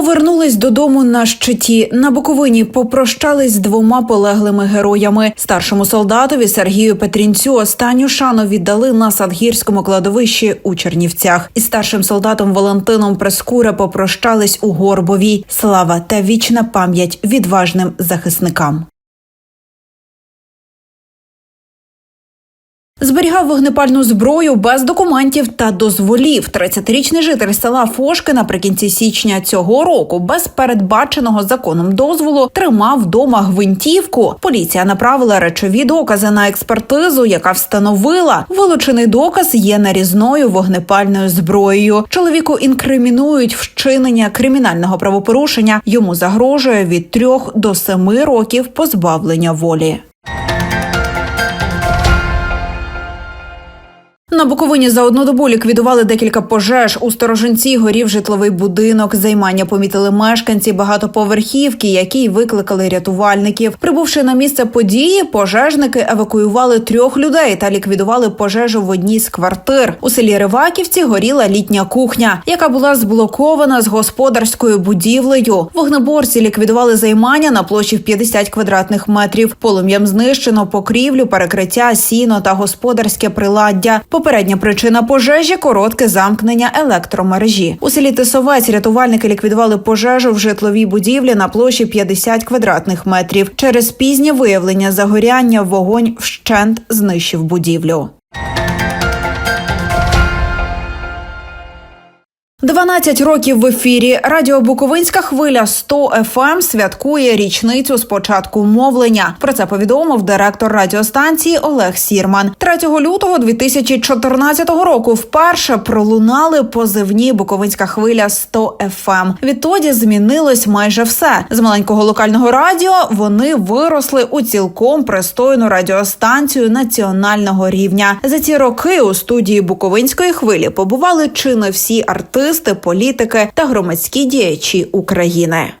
Повернулись додому на щиті. На Буковині попрощались з двома полеглими героями. Старшому солдатові Сергію Петрінцю останню шану віддали на Садгірському кладовищі у Чернівцях. Із старшим солдатом Валентином Прескура попрощались у Горбовій. Слава та вічна пам'ять відважним захисникам. Зберігав вогнепальну зброю без документів та дозволів. 30-річний житель села Фошки наприкінці січня цього року без передбаченого законом дозволу тримав вдома гвинтівку. Поліція направила речові докази на експертизу, яка встановила вилучений доказ є нарізною вогнепальною зброєю. Чоловіку інкримінують вчинення кримінального правопорушення. Йому загрожує від трьох до семи років позбавлення волі. На Буковині за одну добу ліквідували декілька пожеж. У сторожинці горів житловий будинок. Займання помітили мешканці багатоповерхівки, які й викликали рятувальників. Прибувши на місце події, пожежники евакуювали трьох людей та ліквідували пожежу в одній з квартир. У селі Риваківці горіла літня кухня, яка була зблокована з господарською будівлею. Вогнеборці ліквідували займання на площі в 50 квадратних метрів. Полум'ям знищено покрівлю, перекриття, сіно та господарське приладдя. Попередня причина пожежі коротке замкнення електромережі. У селі Тисовець рятувальники ліквідували пожежу в житловій будівлі на площі 50 квадратних метрів. Через пізнє виявлення загоряння вогонь вщент знищив будівлю. 12 років в ефірі. Радіо Буковинська хвиля 100 FM святкує річницю з початку мовлення. Про це повідомив директор радіостанції Олег Сірман. 3 лютого 2014 року вперше пролунали позивні Буковинська хвиля 100 FM. Відтоді змінилось майже все. З маленького локального радіо вони виросли у цілком пристойну радіостанцію національного рівня. За ці роки у студії Буковинської хвилі побували чи не всі артисти, політики та громадські діячі України.